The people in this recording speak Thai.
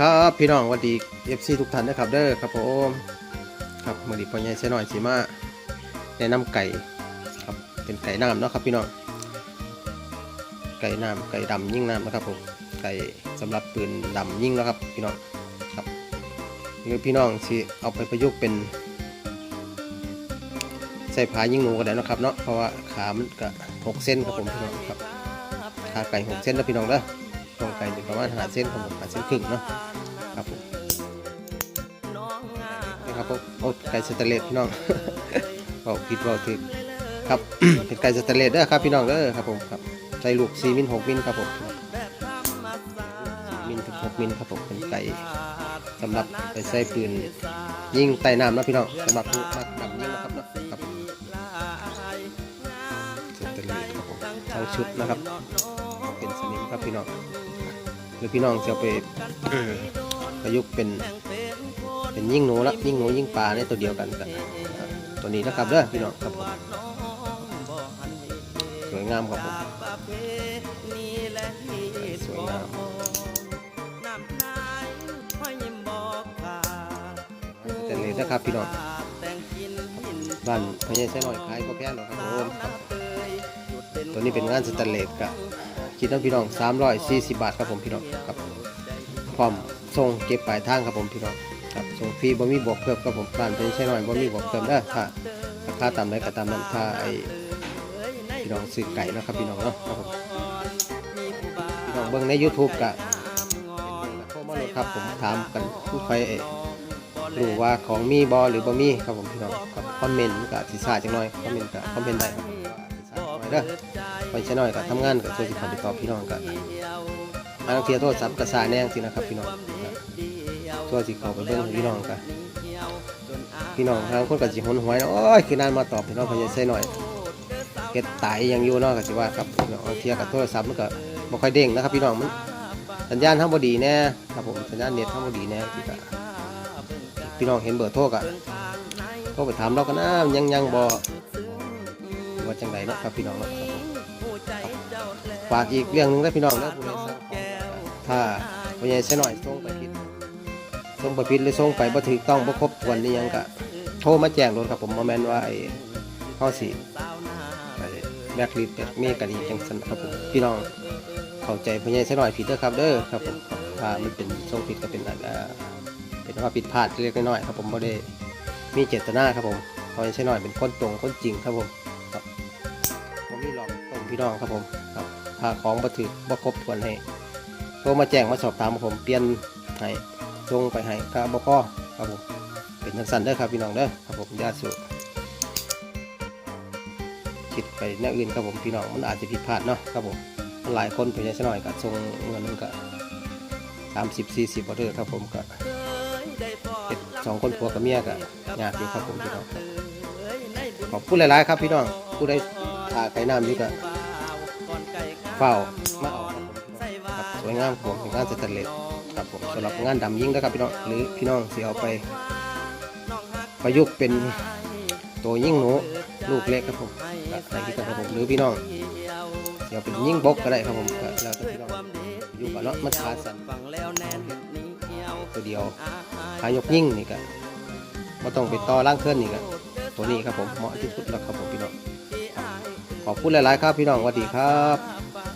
ครับพี่น้องสวัสดีเอฟซีทุกท่านนะครับเด้อครับผมครับมือดีพ่อใหญ่เสียหน่อยสิมาแนะนำไก่ครับเป็นไก่น้ำเนาะครับพี่น้องไก่น้ำไก่ดำยิ่งน้ำนะครับผมไก่สำหรับปืนดำยิ่งนะครับพี่น้องครับหรือพี่น้องสิเอาไปประยุกต์เป็นใส่ผายิ่งหนูก็ได้นะครับเนาะเพราะว่าขามันก็หกเส้นครับผมพี่น้องครับขาไก่หกเส้นแล้วพี่น้องเด้อ รงไก่ประมาณหาเส้นครับผมหาเส้นครึ่งเนาะครับผมนี่ครับผมโอ้ไก่สเตเลสพี่น้องเบาผิดเบาถึกครับเป็นไก่สเตเลสเด้อครับพี่น้องเด้อครับผมครับใส่ลูก4มิล6มิลครับผมมิลถึง6มิลครับผมเป็นไก่สำหรับไปใส่ปืนยิงใต้น้ำนะพี่น้องสำหรับผู้มักดำยิงนะครับเนาะครับสเตเลสครับผมทั้งชุดนะครับเป็นสนิมครับพี่น้อง หรือพี่น้องจะเอาไปประยุกต์เป็นเป็นยิ่งหนูละยิ่งหนูยิ่งปลาในตัวเดียวกันกับตัวนี้นะครับเด้อพี่น้องครับผมสวยงามครับผมสวยงามแต่เลยนะครับพี่น้องบ้านพญาไส้หน่อยขายก็แพงหรอกครับผมครับตัวนี้เป็นงานสแตนเลสกับ คิดว่าพี่น้อง340 บาทครับผมพี่น้องครับพร้อมส่งเก็บปลายทางครับผมพี่น้องครับส่งฟรีบ่มีบวกเพิ่มครับผมร้านเป็นใช่หน่อยบ่มีบวกเพิ่มเด้อถ้าราคาตามใดก็ตามนั้นถ้าไอพี่น้องซื้อไก่นะครับพี่น้องเนาะครับผมพี่น้องเบิ่งใน YouTube ก็โทรมาเลยครับผมถามกันผู้ใครเอ่ยรู้ว่าของมีบ่หรือบ่มีครับผมพี่น้องครับคอมเมนต์ก็สิซ่าจังหน่อยคอมเมนต์ก็คอมเมนต์ได้ครับผมว่าสิซ่าจังหน่อยเด้อ ไปใช้น้อยกับทำงานกับช่วยสิเขาไปตอบพี่น้องกันอันเทียโทษซับกระสาแน่งสินะครับพี่น้องช่วยสิเขาไปเบิ่งพี่น้องกันพี่น้องทางคนกับสิหนหวยนะโอ้ยคือนานมาตอบพี่น้องพยายใส่หน่อยเก็ดตายยังอยู่นาะกับสิว่าครับพี่น้องเอาเทียกับโทรศัพท์มันก็บ่ค่อยเด้งนะครับ พี่น้องมันสัญญาณทั้งบดีแน่ครับผมสัญญาณเน็ตทั้งบดีแน่พี่ก็พี่น้องเห็นเบอร์โทรกะโทรไปถามเรากันนะยังยังบ่ว่าจังไดเนาะครับพี่น้องเนาะ ฝากอีกเรื่องหนึงนะพี่น้องนะผู้ใดสั่งของถ้าผู้ใหญ่เสียหน่อยส่งไปผิดส่งไปผิดหรือส่งไปบ่ถูกต้องบ่ครบถ้วนนี่ยังก็โทรมาแจ้งรถครับผมบ่แม่นว่าไอ้เฮาสิไปแบล็คลิสต์แบบมีกันอีกจังซั่นครับผมพี่น้องเข้าใจผู้ใหญ่เสียหน่อยผิดเด้อครับเด้อครับผมถ้ามันเป็นส่งผิดก็เป็นอันเอ่อเป็นว่าผิดพลาดเล็กๆน้อยๆครับผมบ่ได้มีเจตนาครับผมผู้ใหญ่เสียหน่อยเป็นคนตรงคนจริงครับผมครับบ่มีหลอกต้มพี่น้องครับผมครับ ถ้าของบ่ถือบ่ครบควรให้โทรมาแจ้งมาสอบถามผมเปลี่ยนให้ส่งไปให้ก็บ่พอครับผมเป็นจังซั่นเด้อครับพี่น้องเด้อครับผมญาติสุคิดไปแนวอื่นครับผมพี่น้องมันอาจจะผิดพลาดเนาะครับผมหลายคนไปยังซะหน่อยก็ส่งเงินมันก็30 40บ่เด้อครับผมก็เฮ็ดสองคนผัวกับเมียก็ยากอยู่ครับผมพี่น้องขอบคุณหลายๆครับพี่น้องผู้ใดถ่าไก่น้ำอยู่ก็ เฝ้ามาเอาครับผมสวยงามผมเป็นงานสแตนเลสครับผมสำหรับงานดำยิ่งนะครับพี่น้องหรือพี่น้องเสิเอาไป ประยุกต์เป็นตัวยิ่งหนูลูกเล็กครับผมใส่ที่กันครับผมหรือพี่น้องสิเอาเป็นยิ่งบกก็ได้ครับผมแล้วพี่น้องประยุกต์กันเนาะมันขาสันตัวเดียวขายกยิ่งนี่ก็ไม่ต้องไปต่อร่างเคลื่อนนี่ก็ตัวนี้ครับผมเหมาะที่สุดแล้วครับผมพี่น้อง อบคุณหลาย ๆ ครับ พี่น้องสวัสดีครับ